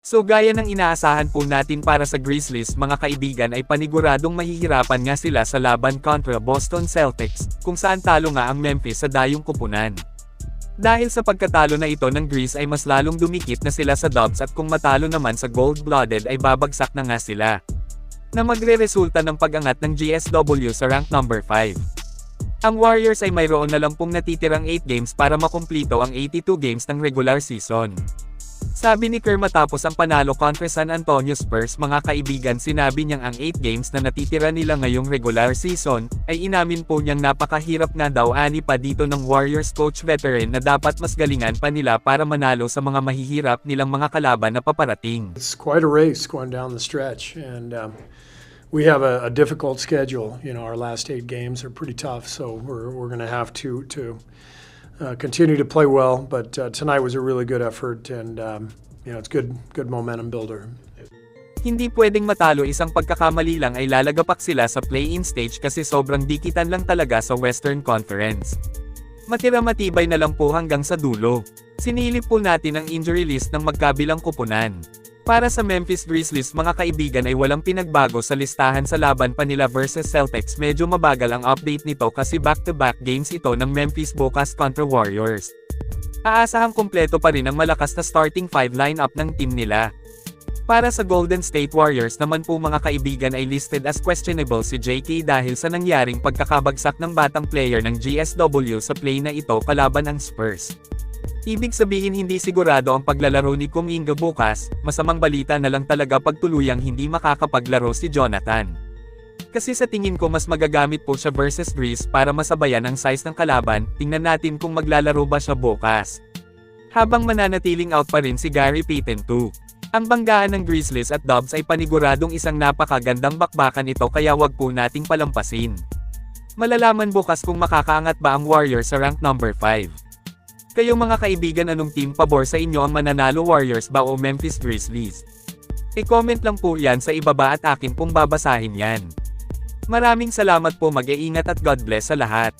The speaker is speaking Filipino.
So gaya ng inaasahan po natin para sa Grizzlies mga kaibigan ay paniguradong mahihirapan nga sila sa laban kontra Boston Celtics, kung saan talo nga ang Memphis sa dayong kupunan. Dahil sa pagkatalo na ito ng Grizz ay mas lalong dumikit na sila sa Dubs at kung matalo naman sa Gold-Blooded ay babagsak na nga sila. Na magre-resulta ng pag-angat ng GSW sa rank number 5. Ang Warriors ay mayroon na lang pong natitirang 8 games para makumplito ang 82 games ng regular season. Sabi ni Kerr matapos ang panalo kontra San Antonio Spurs mga kaibigan sinabi niyang ang 8 games na natitira nila ngayong regular season, ay inamin po niyang napakahirap nga daw ani pa dito ng Warriors coach veteran na dapat mas galingan pa nila para manalo sa mga mahihirap nilang mga kalaban na paparating. It's quite a race going down the stretch, and um, we have a, a difficult schedule. You know, our last eight games are pretty tough, so we're we're going to have to to uh, continue to play well. But uh, tonight was a really good effort, and um, you know, it's good good momentum builder. Hindi pwedeng matalo isang pagkakamali lang ay lalagapak sila sa play-in stage kasi sobrang dikitan lang talaga sa Western Conference. Matira matibay na lang po hanggang sa dulo. Sinilip po natin ang injury list ng magkabilang kupunan. Para sa Memphis Grizzlies mga kaibigan ay walang pinagbago sa listahan sa laban pa nila versus Celtics medyo mabagal ang update nito kasi back-to-back games ito ng Memphis bukas kontra Warriors. Aasahang kumpleto pa rin ang malakas na starting five lineup ng team nila. Para sa Golden State Warriors naman po mga kaibigan ay listed as questionable si JK dahil sa nangyaring pagkakabagsak ng batang player ng GSW sa play na ito kalaban ang Spurs. Ibig sabihin hindi sigurado ang paglalaro ni Kuminga bukas, masamang balita na lang talaga pagtuluyang hindi makakapaglaro si Jonathan. Kasi sa tingin ko mas magagamit po siya versus Greece para masabayan ang size ng kalaban, tingnan natin kung maglalaro ba siya bukas. Habang mananatiling out pa rin si Gary Payton 2. Ang banggaan ng Grizzlies at Dubs ay paniguradong isang napakagandang bakbakan ito kaya wag po nating palampasin. Malalaman bukas kung makakaangat ba ang Warriors sa rank number 5. Kayo mga kaibigan anong team pabor sa inyo ang mananalo Warriors ba o Memphis Grizzlies? I-comment lang po yan sa ibaba at akin pong babasahin yan. Maraming salamat po mag-iingat at God bless sa lahat.